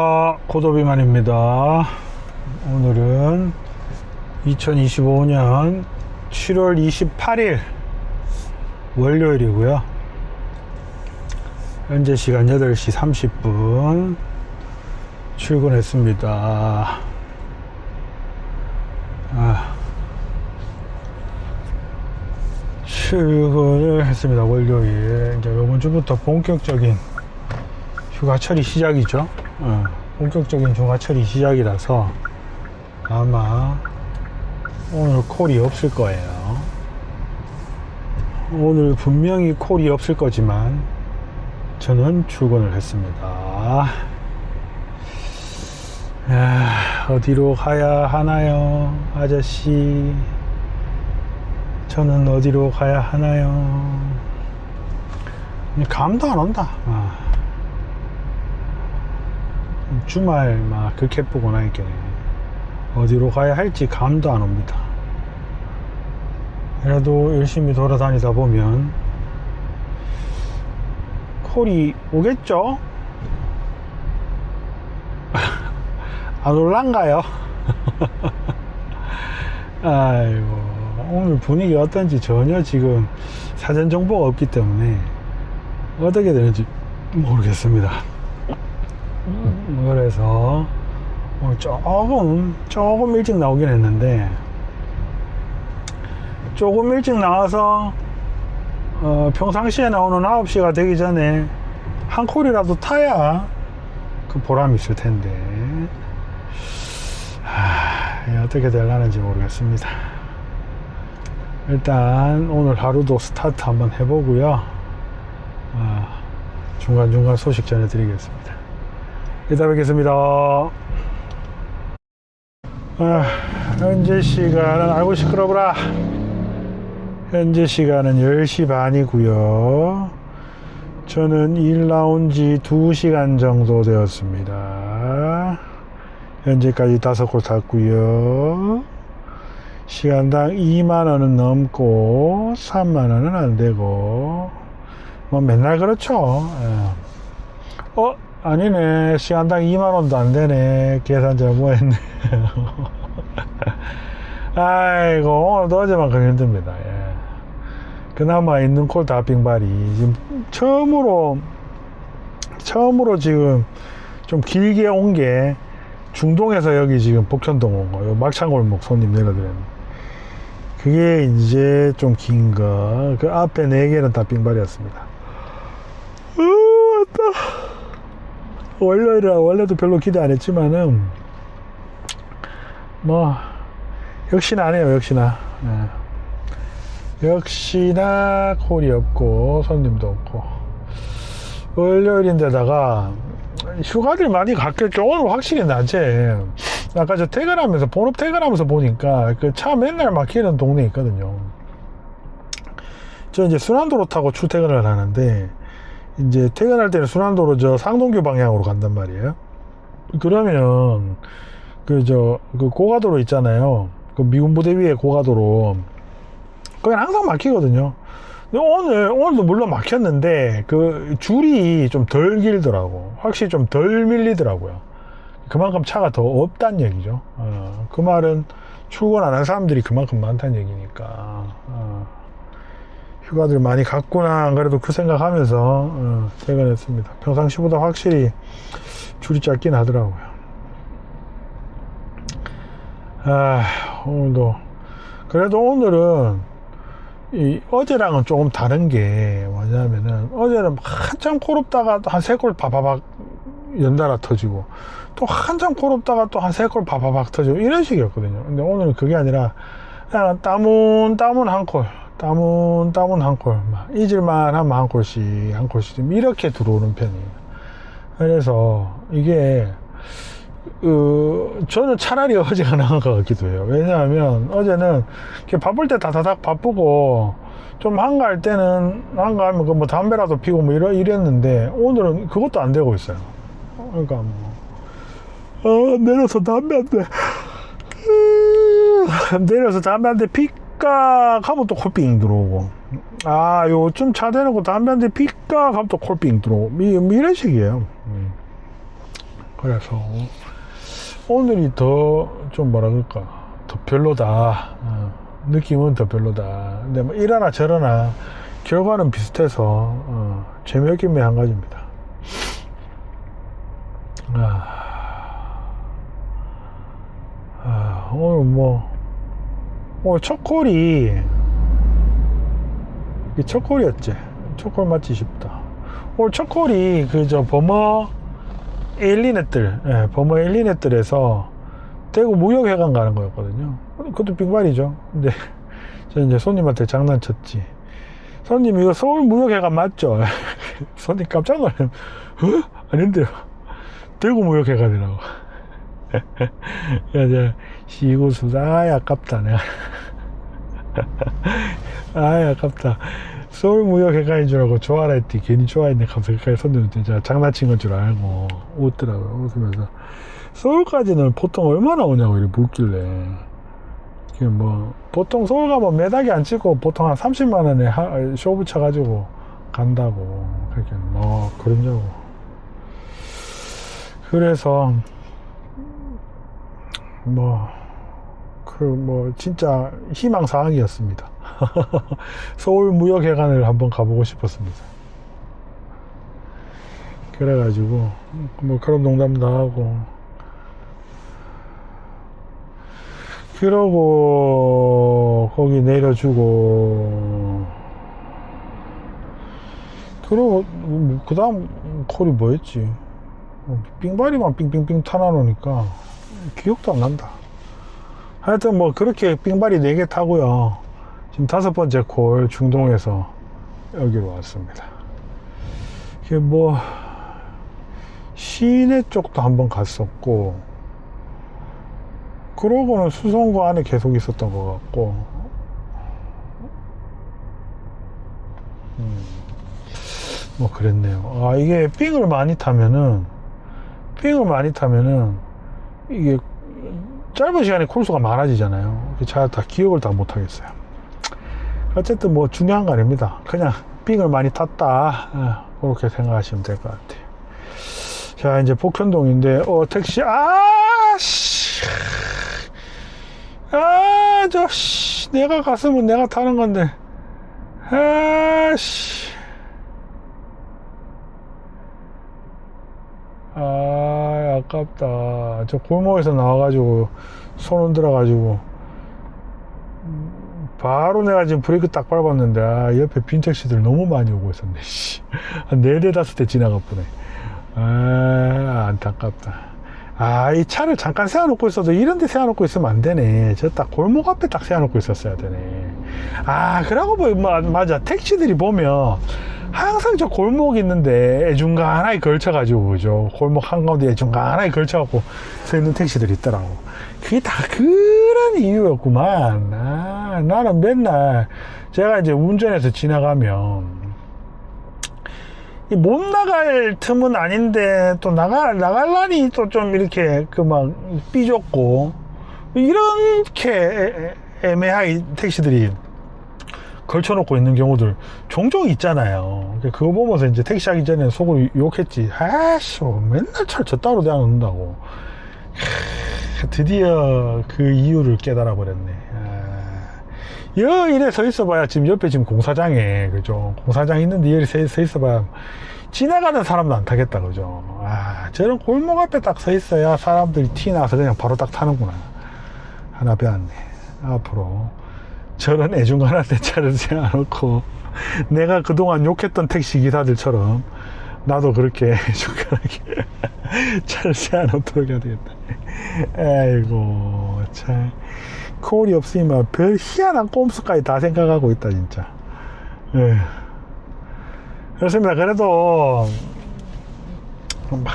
아, 고도비만입니다. 오늘은 2025년 7월 28일 월요일이고요. 현재 시간 8시 30분 출근했습니다. 아, 출근을 했습니다. 월요일. 이제 이번 주부터 본격적인 휴가철이 시작이죠. 어, 본격적인 휴가철이 시작이라서 아마 오늘 콜이 없을 거예요. 오늘 분명히 콜이 없을 거지만 저는 출근을 했습니다. 아, 어디로 가야 하나요, 아저씨? 저는 어디로 가야 하나요? 감도 안 온다. 아. 주말 막 그렇게 보고 나니까 어디로 가야 할지 감도 안 옵니다. 그래도 열심히 돌아다니다 보면 콜이 오겠죠? 안 올란가요? 아이고 오늘 분위기 어떤지 전혀 지금 사전 정보가 없기 때문에 어떻게 되는지 모르겠습니다. 그래서 오늘 조금 조금 일찍 나오긴 했는데 조금 일찍 나와서 어, 평상시에 나오는 9시가 되기 전에 한 콜이라도 타야 그 보람이 있을 텐데. 하, 어떻게 될라는지 모르겠습니다. 일단 오늘 하루도 스타트 한번 해보고요. 아, 중간중간 소식 전해드리겠습니다 이따 뵙겠습니다. 아, 현재 시간은 알고 시끄러워라. 현재 시간은 10시 반이고요. 저는 일 나온 지 2시간 정도 되었습니다. 현재까지 5골 탔고요. 시간당 2만원은 넘고 3만원은 안 되고 뭐 맨날 그렇죠. 예. 어? 아니네. 시간당 2만원도 안 되네. 계산 잘못했네. 아이고 오늘도 어제만큼 힘듭니다. 예. 그나마 있는 콜 다 빙발이. 지금 처음으로 처음으로 지금 좀 길게 온 게 중동에서 여기 지금 복천동 온 거요. 막창골목 손님 내려드렸네. 그게 이제 좀 긴 거. 그 앞에 네 개는 다 빙발이었습니다. 으 왔다 월요일이라 원래도 별로 기대 안 했지만은 뭐 역시나 안 해요 역시나. 예. 역시나 콜이 없고 손님도 없고. 월요일인데다가 휴가들 많이 갔겠죠. 오늘 확실히 낮에. 아까 저 퇴근하면서 본업 퇴근하면서 보니까 그 차 맨날 막히는 동네 있거든요. 저 이제 순환도로 타고 출퇴근을 하는데 이제 퇴근할 때는 순환도로 저 상동교 방향으로 간단 말이에요. 그러면 그저그 고가도로 있잖아요. 그 미군 부대 위에 고가도로 거긴 항상 막히거든요. 근데 오늘 오늘도 물론 막혔는데 그 줄이 좀 덜 길더라고. 확실히 좀 덜 밀리더라고요. 그만큼 차가 더 없단 얘기죠. 어, 그 말은 출근 안 한 사람들이 그만큼 많다는 얘기니까. 어. 휴가들 많이 갔구나 그래도 그 생각하면서 어, 퇴근했습니다. 평상시보다 확실히 줄이 짧긴 하더라고요. 아 오늘도. 그래도 오늘은 이 어제랑은 조금 다른 게 뭐냐면은 어제는 한참 코롭다가 한 세 골 바바박 연달아 터지고 또 한참 코롭다가 또 한 세 골 바바박 터지고 이런 식이었거든요. 근데 오늘은 그게 아니라 그냥 따문 따문 한골 따문 따문 한 골, 잊을만 하면 한 골씩 한 골씩 이렇게 들어오는 편이에요. 그래서 이게 어, 저는 차라리 어제가 나은 것 같기도 해요. 왜냐하면 어제는 바쁠 때 다다닥 바쁘고 좀 한가할 때는 한가하면 그 뭐 담배라도 피고 뭐 이러, 이랬는데 오늘은 그것도 안 되고 있어요. 그러니까 뭐 어, 내려서 담배 한 대. 내려서 담배 한 대 픽 삐까 하면 또 콜빙 들어오고. 아 요즘 차 대놓고 담배 한대 삐까 하면 또 콜빙 들어오고. 미, 미 이런 식이에요. 음. 그래서 오늘이 더 좀 뭐라 그럴까? 더 별로다. 어, 느낌은 더 별로다. 근데 뭐 이러나 저러나 결과는 비슷해서 어, 재미없긴 한 가지입니다. 아, 아, 오늘 뭐 오늘 첫 콜이. 이첫 콜이었지. 첫콜 맞지 싶다. 오늘 첫 콜이 그저 버머 에일리넷들 예, 버머 에일리넷들에서 대구 무역회관 가는 거였거든요. 그것도 빙발이죠. 근데 저 이제 손님한테 장난쳤지. 손님 이거 서울 무역회관 맞죠? 손님 깜짝 놀래 어? 아닌데요. 대구 무역회관이라고 야, 이제 시구수다 아 아깝다 내가. 아 아깝다. 서울 무역 회관인 줄 알고 좋아라 했더니 괜히 좋아했네 갑자기 손님 진짜 장난친 건 줄 알고 웃더라고요 웃으면서. 서울까지는 보통 얼마나 오냐고 이렇게 묻길래. 뭐 보통 서울 가면 매닥이 안 찍고 보통 한 30만 원에 하- 쇼 붙여가지고 간다고 그렇게 뭐 그런 줄 알고. 그래서 뭐 그 뭐 진짜 희망사항이었습니다. 서울 무역회관을 한번 가보고 싶었습니다. 그래가지고 뭐 그런 농담도 하고 그러고 거기 내려주고 그러고 그 다음 콜이 뭐였지 빙바리만 빙빙빙 타나노니까 기억도 안 난다. 하여튼 뭐 그렇게 빙바리 4개 타고요. 지금 다섯 번째 콜 중동에서 여기로 왔습니다. 이게 뭐 시내 쪽도 한번 갔었고 그러고는 수성구 안에 계속 있었던 것 같고. 음, 뭐 그랬네요. 아 이게 삥을 많이 타면은 삥을 많이 타면은 이게 짧은 시간에 콜수가 많아지잖아요. 제가 다 기억을 다 못하겠어요. 어쨌든 뭐 중요한 거 아닙니다. 그냥 삥을 많이 탔다. 어, 그렇게 생각하시면 될 것 같아요. 자 이제 복현동인데 어 택시 아 씨. 아 저 씨, 내가 갔으면 내가 타는 건데. 아 씨. 아 아깝다. 저 골목에서 나와가지고 손 흔들어가지고. 음, 바로 내가 지금 브레이크 딱 밟았는데 아, 옆에 빈 택시들 너무 많이 오고 있었네 씨. 한 네대 다섯 대 지나가 보네. 아 안타깝다. 아 이 차를 잠깐 세워놓고 있어도 이런 데 세워놓고 있으면 안 되네. 저 딱 골목 앞에 딱 세워놓고 있었어야 되네. 아 그러고 보면 맞아. 택시들이 보면 항상 저 골목 있는데 애중간하게 걸쳐가지고 그죠? 골목 한가운데 애중간하게 걸쳐갖고 서 있는 택시들이 있더라고. 그게 다 그런 이유였구만. 아, 나는 맨날 제가 이제 운전해서 지나가면 이못 나갈 틈은 아닌데 또 나가 나갈라니 또 좀 이렇게 그 막 삐졌고 이렇게 애매하게 택시들이 걸쳐놓고 있는 경우들 종종 있잖아요. 그거 보면서 이제 택시 하기 전에 속으로 욕했지. 아씨, 뭐 맨날 차를 저 따로 대안 놓는다고. 크, 드디어 그 이유를 깨달아 버렸네. 아, 여 이래 서 있어봐야 지금 옆에 지금 공사장에 그죠? 공사장 있는데 여기 서, 서 있어봐야 지나가는 사람도 안 타겠다 그죠? 아 저런 골목 앞에 딱 서 있어야 사람들이 티 나서 그냥 바로 딱 타는구나. 하나 배웠네. 앞으로 저런 애중간한 데 차를 세워놓고 내가 그동안 욕했던 택시 기사들처럼 나도 그렇게 애중간하게 차를 세워놓도록 해야 되겠다. 아이고 참 콜이 없으면 별 희한한 꼼수까지 다 생각하고 있다 진짜. 예. 그렇습니다. 그래도 막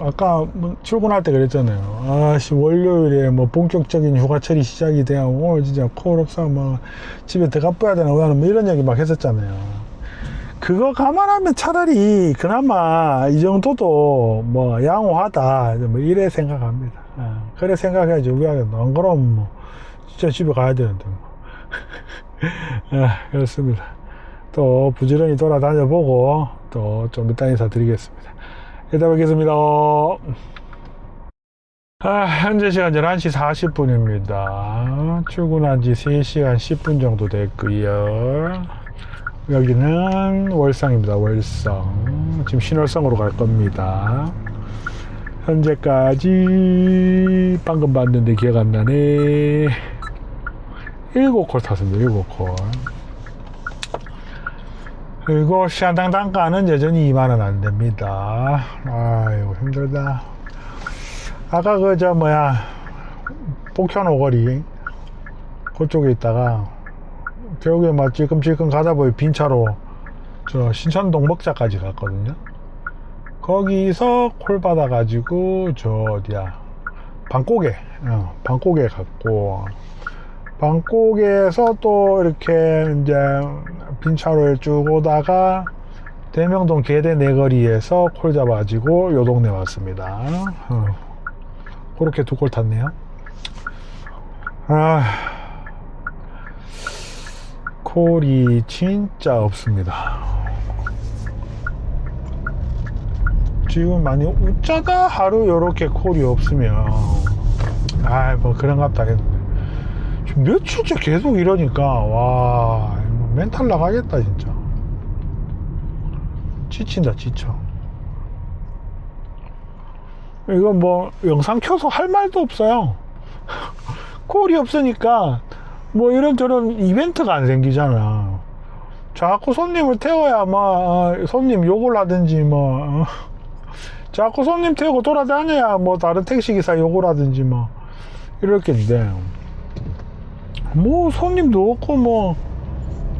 아까 뭐 출근할 때 그랬잖아요. 아씨 월요일에 뭐 본격적인 휴가철이 시작이 돼야 오늘 진짜 콜 없어 뭐 집에 들어가 빼야 되나 뭐 이런 얘기 막 했었잖아요. 그거 감안하면 차라리 그나마 이 정도도 뭐 양호하다 뭐 이래 생각합니다. 아, 그래 생각해야지 우리가 안 그러면 뭐 진짜 집에 가야 되는데 뭐. 아, 그렇습니다. 또 부지런히 돌아다녀 보고 또 좀 이따 인사드리겠습니다. 이따 뵙겠습니다. 아, 현재 시간 11시 40분입니다. 출근한 지 3시간 10분 정도 됐고요. 여기는 월성입니다. 월성. 지금 신월성으로 갈 겁니다. 현재까지 방금 봤는데 기억 안 나네. 7콜 탔습니다. 7콜. 그리고 시간당 단가는 여전히 2만원 안 됩니다. 아이고, 힘들다. 아까 그 저 뭐야 복현 오거리 그쪽에 있다가 결국에 막 찔끔찔끔 가다 보니 빈 차로 저 신천동 먹자까지 갔거든요 거기서 콜 받아 가지고 저 어디야 방콕에 어, 방콕에 갔고 방콕에서 또 이렇게 이제 빈 차로에 쭉 오다가 대명동 계대 내거리에서 콜 잡아가지고 요 동네 왔습니다 어. 그렇게 두 골 탔네요. 아, 콜이 진짜 없습니다. 지금 많이 웃자다 하루 요렇게 콜이 없으면 아뭐 그런갑다 지금 며칠째 계속 이러니까 와 멘탈 나가겠다 진짜 지친다 지쳐 이건 뭐 영상 켜서 할 말도 없어요. 콜이 없으니까 뭐 이런저런 이벤트가 안 생기잖아. 자꾸 손님을 태워야 뭐 어, 손님 욕을 하든지 뭐 어. 자꾸 손님 태우고 돌아다녀야 뭐 다른 택시기사 욕을 하든지 뭐 이렇겠는데 뭐 손님도 없고 뭐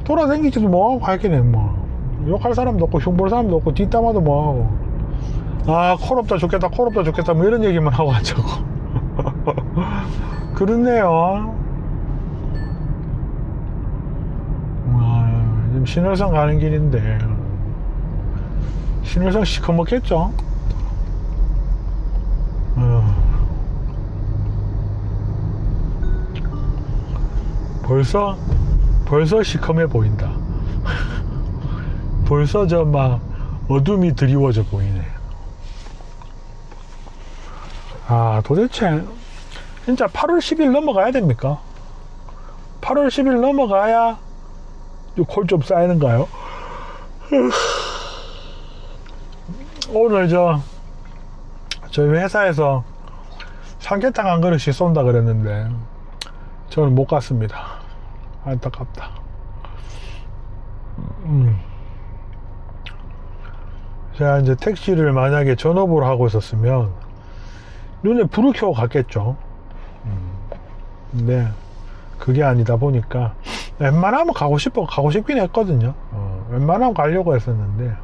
돌아다니지도 뭐하고 할게네 뭐 욕할 사람도 없고 흉볼 사람도 없고 뒷담화도 뭐하고 아, 콜없다 좋겠다, 콜없다 좋겠다, 뭐 이런 얘기만 하고 앉자고. 그렇네요. 아, 지금 신월성 가는 길인데, 신월성 시커멓겠죠? 벌써, 벌써 시커매 보인다. 벌써 저 막 어둠이 드리워져 보이네. 아, 도대체 진짜 8월 10일 넘어가야 됩니까? 8월 10일 넘어가야 콜좀 쌓이는가요? 오늘 저 저희 회사에서 삼계탕 한 그릇씩 쏜다 그랬는데 저는 못 갔습니다. 안타깝다. 음. 제가 이제 택시를 만약에 전업으로 하고 있었으면 눈에 불을 켜고 갔겠죠. 음. 근데 그게 아니다 보니까 웬만하면 가고 싶어 가고 싶긴 했거든요. 어, 웬만하면 가려고 했었는데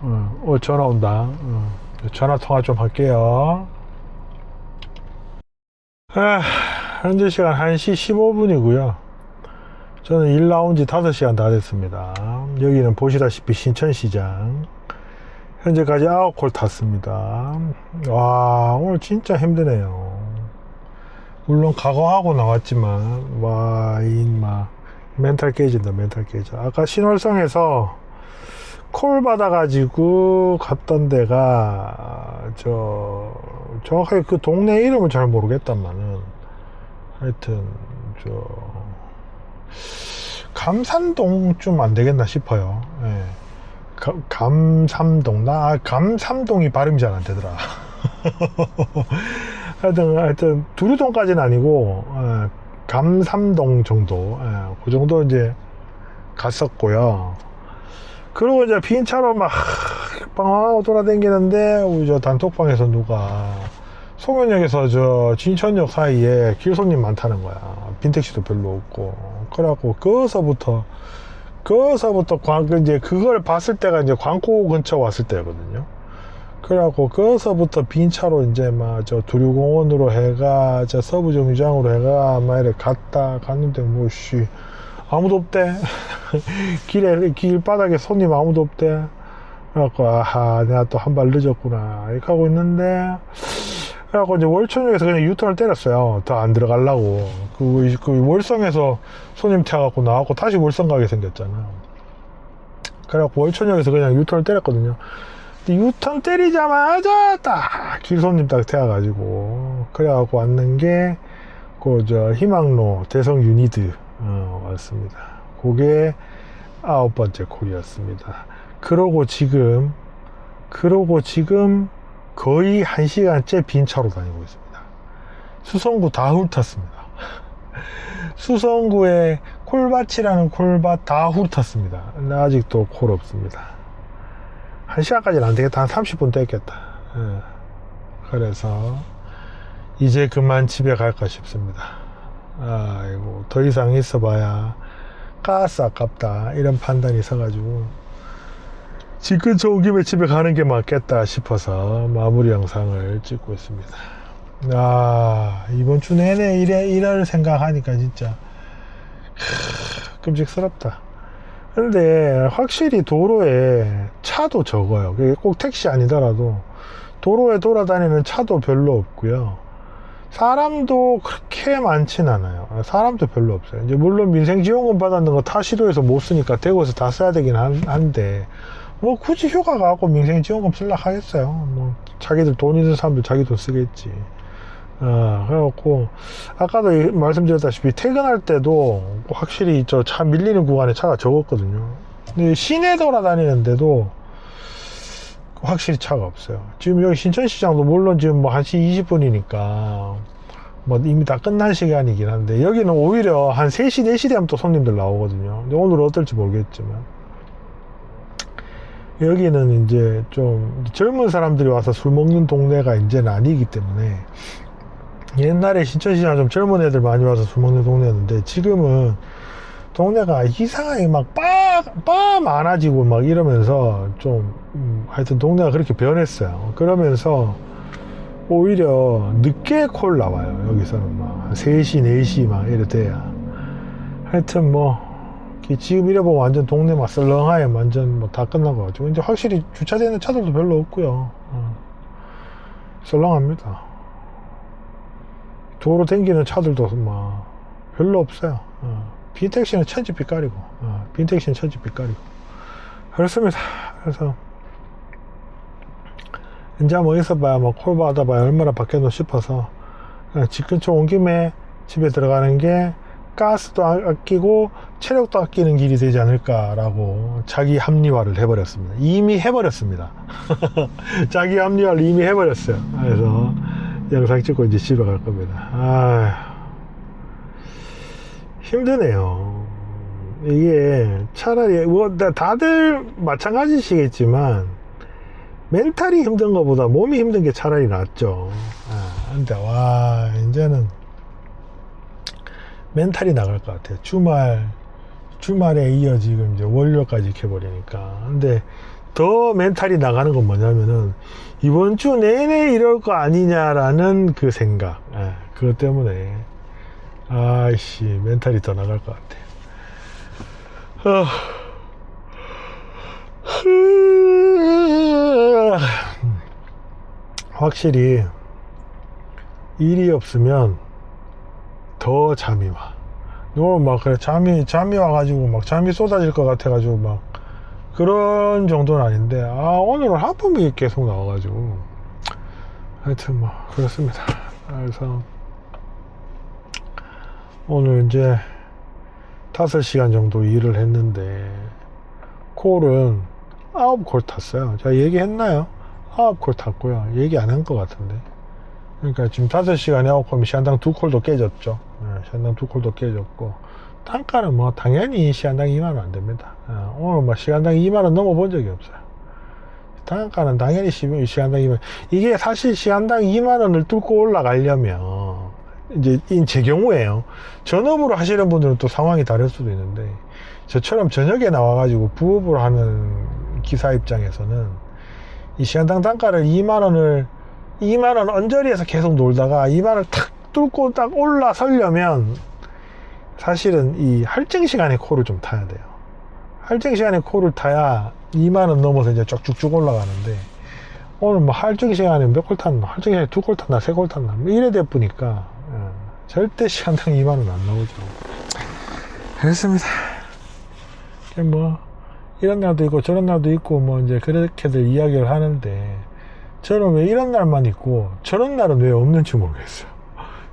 어, 어, 전화 온다. 어, 전화 통화 좀 할게요. 아, 현재 시간 1시 15분이고요. 저는 일 나온 지 5시간 다 됐습니다. 여기는 보시다시피 신천시장. 현재까지 9콜 탔습니다. 와, 오늘 진짜 힘드네요. 물론 각오하고 나왔지만, 와, 이, 막, 멘탈 깨진다, 멘탈 깨져. 아까 신월성에서 콜 받아가지고 갔던 데가, 저, 정확하게 그 동네 이름을 잘 모르겠다마는, 하여튼, 저, 감산동 좀 안 되겠나 싶어요. 예. 가- 감삼동. 나 아, 감삼동이 발음이 잘 안 되더라. 하여튼 하여튼 두류동까지는 아니고 어, 감삼동 정도. 예, 그 정도 이제 갔었고요. 그리고 이제 빈 차로 막 방황하고 돌아다니는데 우리 저 단톡방에서 누가 송현역에서 저 진천역 사이에 길손님 많다는 거야. 빈택시도 별로 없고 그래갖고 거기서부터 거기서부터 광, 그 이제 그걸 봤을 때가 이제 광고 근처 왔을 때거든요. 그래갖고 거기서부터 빈 차로 이제 막 저 두류공원으로 해가 저 서부 정류장으로 해가 막 이렇게 갔다 갔는데 뭐씨 아무도 없대. 길에 길바닥에 손님 아무도 없대. 그래갖고 아하 내가 또 한 발 늦었구나 이렇게 하고 있는데 그래갖고 이제 월천역에서 그냥 유턴을 때렸어요. 더 안 들어가려고. 그, 그 월성에서 손님 태워갖고 나왔고 다시 월성 가게 생겼잖아. 그래갖고 월천역에서 그냥 유턴을 때렸거든요. 근데 유턴 때리자마자 딱 길손님 딱 태워가지고 그래갖고 왔는 게 그 저 희망로 대성 유니드 어, 왔습니다. 그게 아홉 번째 콜이었습니다. 그러고 지금 그러고 지금 거의 한 시간째 빈 차로 다니고 있습니다. 수성구 다 훑었습니다. 수성구에 콜밭이라는 콜밭 다 훑었습니다. 근데 아직도 콜 없습니다. 한 시간까지는 안 되겠다. 한 30분 떼겠다. 예. 그래서 이제 그만 집에 갈까 싶습니다. 아이고 더 이상 있어봐야 가스 아깝다 이런 판단이 있어가지고 집 근처 온 김에 집에 가는 게 맞겠다 싶어서 마무리 영상을 찍고 있습니다. 아 이번 주 내내 일에 일할 생각하니까 진짜 크, 끔찍스럽다. 근데 확실히 도로에 차도 적어요. 꼭 택시 아니더라도 도로에 돌아다니는 차도 별로 없고요. 사람도 그렇게 많진 않아요. 사람도 별로 없어요. 이제 물론 민생지원금 받았는 거 타 시도에서 못 쓰니까 대구에서 다 써야 되긴 한- 한데 뭐 굳이 휴가 가고 민생지원금 쓸라 하겠어요. 뭐 자기들 돈 있는 사람들 자기 돈 쓰겠지. 아, 그래갖고 아까도 이- 말씀드렸다시피 퇴근할 때도 확실히 저 차 밀리는 구간에 차가 적었거든요. 근데 시내 돌아다니는데도 확실히 차가 없어요. 지금 여기 신천시장도 물론 지금 뭐 1시 20분이니까 뭐 이미 다 끝난 시간이긴 한데 여기는 오히려 한 3시, 4시 되면 또 손님들 나오거든요. 근데 오늘 어떨지 모르겠지만 여기는 이제 좀 젊은 사람들이 와서 술 먹는 동네가 이제는 아니기 때문에 옛날에 신천시장 좀 젊은 애들 많이 와서 술 먹는 동네였는데 지금은 동네가 이상하게 막 바, 바 많아지고 막 이러면서 좀, 음, 하여튼 동네가 그렇게 변했어요. 그러면서 오히려 늦게 콜 나와요. 여기서는 막 3시, 4시 막 이래 돼야. 하여튼 뭐, 이 지금 이래 보면 완전 동네 막 썰렁하게 완전 뭐 다 끝나고 가지고. 이제 확실히 주차되는 차들도 별로 없고요. 어. 썰렁합니다. 도로 댕기는 차들도 막 별로 없어요. 어. 빈택시는 천지 빛깔이고, 어, 빈택시는 천지 빛깔이고. 그렇습니다. 그래서, 이제 뭐 있어봐야 뭐콜 받아봐야 얼마나 받겠노 싶어서, 그냥 집 근처 온 김에 집에 들어가는 게 가스도 아- 아끼고 체력도 아끼는 길이 되지 않을까라고 자기 합리화를 해버렸습니다. 이미 해버렸습니다. 자기 합리화를 이미 해버렸어요. 그래서 영상 찍고 이제 집에 갈 겁니다. 아 힘드네요. 이게 차라리 뭐 다- 다들 마찬가지시겠지만 멘탈이 힘든 것보다 몸이 힘든 게 차라리 낫죠. 아, 근데 와 이제는 멘탈이 나갈 것 같아요. 주말 주말에 이어 지금 이제 월요일까지 켜버리니까. 근데 더 멘탈이 나가는 건 뭐냐면은 이번 주 내내 이럴 거 아니냐라는 그 생각. 예, 그것 때문에 아이씨 멘탈이 더 나갈 것 같아. 어. 확실히 일이 없으면 더 잠이 와. 오늘 막 그래 잠이 잠이 와가지고 막 잠이 쏟아질 것 같아가지고 막 그런 정도는 아닌데 아 오늘은 하품이 계속 나와가지고 하여튼 뭐 그렇습니다. 그래서 오늘 이제 5시간 정도 일을 했는데 콜은 9콜 탔어요. 제가 얘기했나요? 9콜 탔고요. 얘기 안 한 것 같은데. 그러니까 지금 5시간에 9콜이면 시간당 2콜도 깨졌죠. 예, 시간당 2콜도 깨졌고 단가는 뭐 당연히 시간당 2만원 안 됩니다. 예, 오늘 뭐 시간당 2만원 넘어본 적이 없어요. 단가는 당연히 시- 시간당 2만 이게 사실 시간당 2만 원을 뚫고 올라가려면 이제 이제 경우에요. 전업으로 하시는 분들은 또 상황이 다를 수도 있는데 저처럼 저녁에 나와 가지고 부업을 하는 기사 입장에서는 이 시간당 단가를 2만 원을 2만 원 언저리에서 계속 놀다가 2만 원을 탁 뚫고 딱 올라서려면 사실은 이 할증 시간에 코를 좀 타야 돼요. 할증 시간에 코를 타야 2만 원 넘어서 이제 쭉쭉쭉 올라가는데 오늘 뭐 할증 시간에 몇 콜 탔나? 할증 시간에 두 콜 탔나? 세 콜 탔나? 뭐 이래 돼 보니까 예, 절대 시간당 2만 원 안 나오죠. 그렇습니다. 뭐 이런 날도 있고 저런 날도 있고 뭐 이제 그렇게들 이야기를 하는데 저는 왜 이런 날만 있고 저런 날은 왜 없는지 모르겠어요.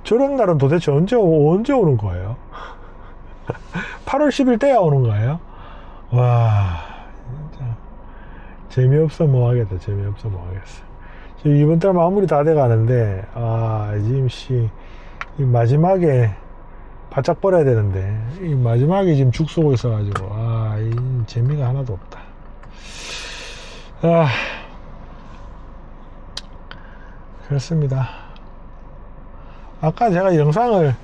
저런 날은 도대체 언제 오- 언제 오는 거예요? 8월 10일 때야 오는 거예요? 와 진짜 재미없어 뭐 하겠다 재미없어 뭐 하겠어. 지금 이번 달 마무리 다 돼 가는데 아 지금 씨이 마지막에 바짝 버려야 되는데 이 마지막에 지금 죽 쏘고 있어가지고 아 이 재미가 하나도 없다. 아 그렇습니다. 아까 제가 영상을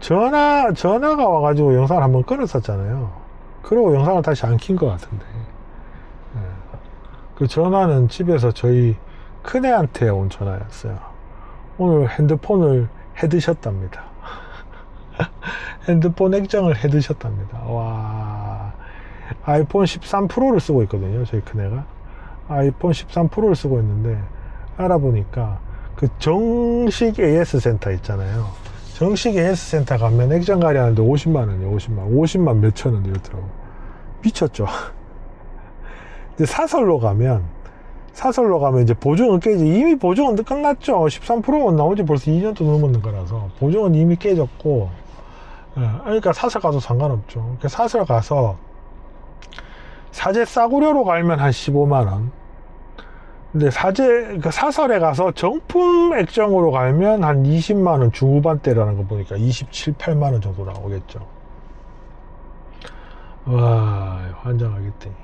전화 전화가 와가지고 영상을 한번 끊었었잖아요. 그리고 영상을 다시 안 킨 것 같은데 예. 그 전화는 집에서 저희 큰애한테 온 전화였어요. 오늘 핸드폰을 해드셨답니다. 핸드폰 액정을 해드셨답니다. 와, 아이폰 13 프로를 쓰고 있거든요. 저희 큰애가. 아이폰 13 프로를 쓰고 있는데, 알아보니까 그 정식 AS 센터 있잖아요. 정식 AS 센터 가면 액정 가려 하는데 50만 원이에요. 50만. 50만 몇천 원 이렇더라고. 미쳤죠. 이제 사설로 가면, 사설로 가면 이제 보증은 깨지. 이미 보증은 끝났죠. 13%는 나오지 벌써 2년도 넘었는 거라서. 보증은 이미 깨졌고, 예, 그러니까 사설 가도 상관없죠. 그러니까 사설 가서 사제 싸구려로 갈면 한 15만 원. 근데 사제 그 사설에 가서 정품 액정으로 갈면 한 20만 원 중후반대라는 거 보니까 27, 8만 원 정도 나오겠죠. 와 환장하겠더니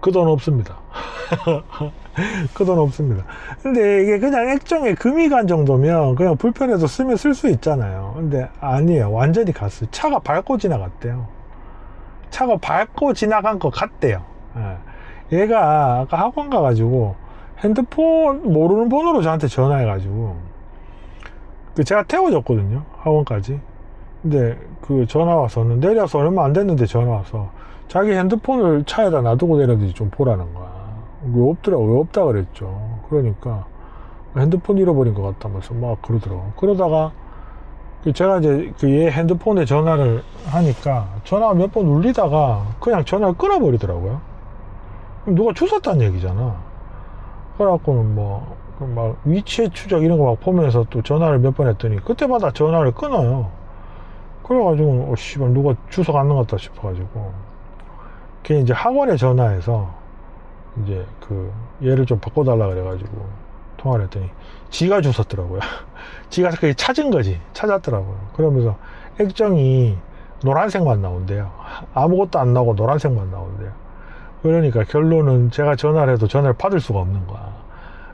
그 돈 없습니다. 그 돈 없습니다. 근데 이게 그냥 액정에 금이 간 정도면 그냥 불편해서 쓰면 쓸 수 있잖아요. 근데 아니에요. 완전히 갔어요. 차가 밟고 지나갔대요. 차가 밟고 지나간 것 같대요. 예. 얘가 아까 학원 가가지고 핸드폰 모르는 번호로 저한테 전화해가지고 그 제가 태워줬거든요. 학원까지. 근데 그 전화 와서는 내려서 얼마 안 됐는데 전화 와서 자기 핸드폰을 차에다 놔두고 내렸는지 좀 보라는 거야. 왜 없더라고, 왜 없다 그랬죠. 그러니까 핸드폰 잃어버린 것 같다면서 막 그러더라고. 그러다가 그 제가 이제 그 얘 핸드폰에 전화를 하니까 전화가 몇번 울리다가 그냥 전화를 끊어버리더라고요. 누가 주웠다는 얘기잖아. 그래갖고는 뭐, 그막 위치의 추적 이런 거 막 보면서 또 전화를 몇 번 했더니 그때마다 전화를 끊어요. 그래가지고, 어, 씨발, 누가 주워 갔는 것 같다 싶어가지고. 걔 이제 학원에 전화해서 이제 그 얘를 좀 바꿔달라 그래가지고 통화를 했더니 지가 주웠더라고요. 지가 그게 찾은 거지. 찾았더라고요. 그러면서 액정이 노란색만 나온대요. 아무것도 안 나오고 노란색만 나온대요. 그러니까 결론은 제가 전화를 해도 전화를 받을 수가 없는 거야.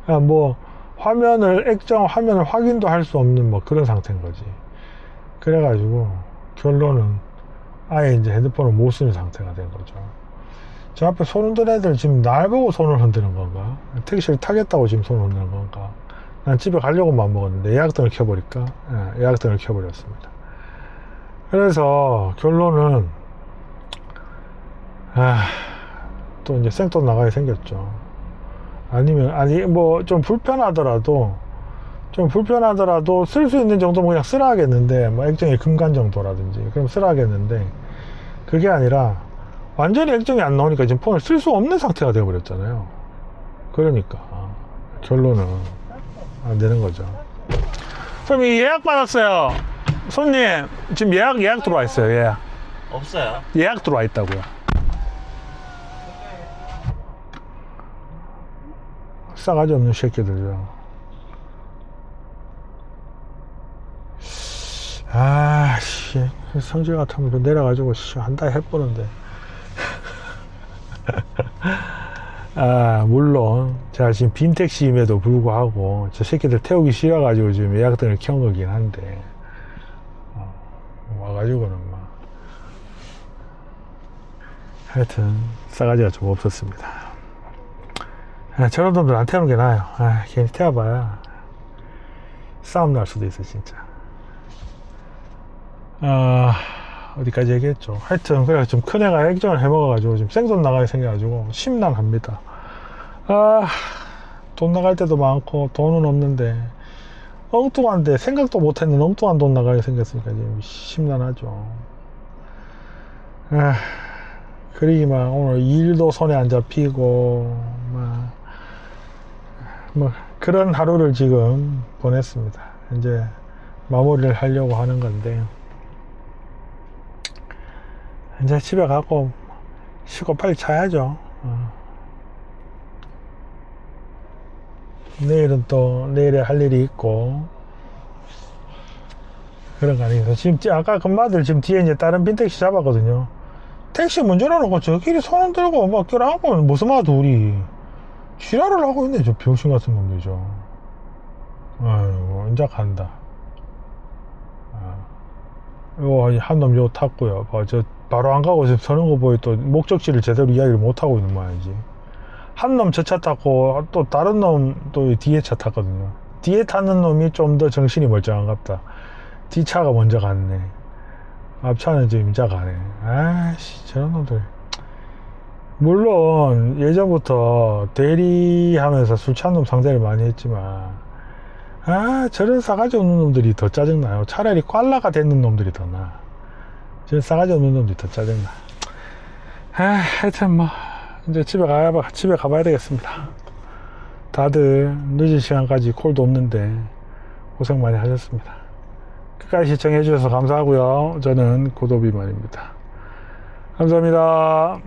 그냥 뭐 화면을 액정 화면을 확인도 할 수 없는 뭐 그런 상태인 거지. 그래가지고 결론은 아예 이제 핸드폰을 못 쓰는 상태가 된 거죠. 저 앞에 손 흔드는 애들 지금 날 보고 손을 흔드는 건가? 택시를 타겠다고 지금 손을 흔드는 건가? 난 집에 가려고만 먹었는데 예약등을 켜버릴까? 예, 예약등을 켜버렸습니다. 그래서 결론은 아, 또 이제 생돈 나가게 생겼죠. 아니면 아니 뭐 좀 불편하더라도 좀 불편하더라도 쓸 수 있는 정도면 그냥 쓰라 하겠는데 뭐 액정이 금간 정도라든지 그럼 쓰라 하겠는데 그게 아니라 완전히 액정이 안 나오니까 지금 폰을 쓸 수 없는 상태가 되어버렸잖아요. 그러니까 결론은 안 되는 거죠. 그럼 이 예약 받았어요. 손님 지금 예약 예약 들어와 있어요 예약. 없어요. 예약 들어와 있다고요 싸가지 없는 새끼들죠 아, 씨. 성질 같으면 좀 내려가지고, 씨, 한 달 해보는데. 아, 물론, 제가 지금 빈택시임에도 불구하고, 저 새끼들 태우기 싫어가지고 지금 예약등을 켠 거긴 한데, 어, 와가지고는 막. 하여튼, 싸가지가 좀 없었습니다. 아, 저런 놈들 안 태우는 게 나아요. 아, 괜히 태워봐야 싸움 날 수도 있어, 진짜. 아, 어디까지 얘기했죠. 하여튼, 그래, 좀 큰 애가 액정을 해먹어가지고, 지금 생돈 나가게 생겨가지고, 심란합니다. 아, 돈 나갈 때도 많고, 돈은 없는데, 엉뚱한데, 생각도 못했는 엉뚱한 돈 나가게 생겼으니까 지금 심란하죠. 아, 그러기만 오늘 일도 손에 안 잡히고 막, 뭐 그런 하루를 지금 보냈습니다. 이제 마무리를 하려고 하는 건데 이제 집에 가고 쉬고 빨리 자야죠. 어. 내일은 또 내일에 할 일이 있고 그런 거 아니겠어. 지금 찌- 아까 금마들 지금 뒤에 이제 다른 빈택시 잡았거든요. 택시 문 열어놓고 저끼리 손 들고 막 껴안고 무슨 마 둘이 지랄을 하고 있네 저 병신 같은 놈들이죠. 아이고 이제 간다. 아. 이거 한놈 요 탔고요. 봐, 저 바로 안 가고 지금 서는 거 보이 또 목적지를 제대로 이야기를 못 하고 있는 모양이지. 한 놈 저 차 탔고 또 다른 놈 또 뒤에 차 탔거든요. 뒤에 타는 놈이 좀 더 정신이 멀쩡한갑다. 뒤차가 먼저 갔네. 앞차는 지금 이제 가네. 아씨 저런 놈들. 물론 예전부터 대리하면서 술 취한 놈 상대를 많이 했지만 아 저런 싸가지 없는 놈들이 더 짜증나요. 차라리 꽐라가 되는 놈들이 더 나아. 저런 싸가지 없는 놈들이 더 짜증나. 아 하여튼 뭐 이제 집에 가야 집에 가봐야 되겠습니다. 다들 늦은 시간까지 콜도 없는데 고생 많이 하셨습니다. 끝까지 시청해 주셔서 감사하고요. 저는 고도비만입니다. 감사합니다.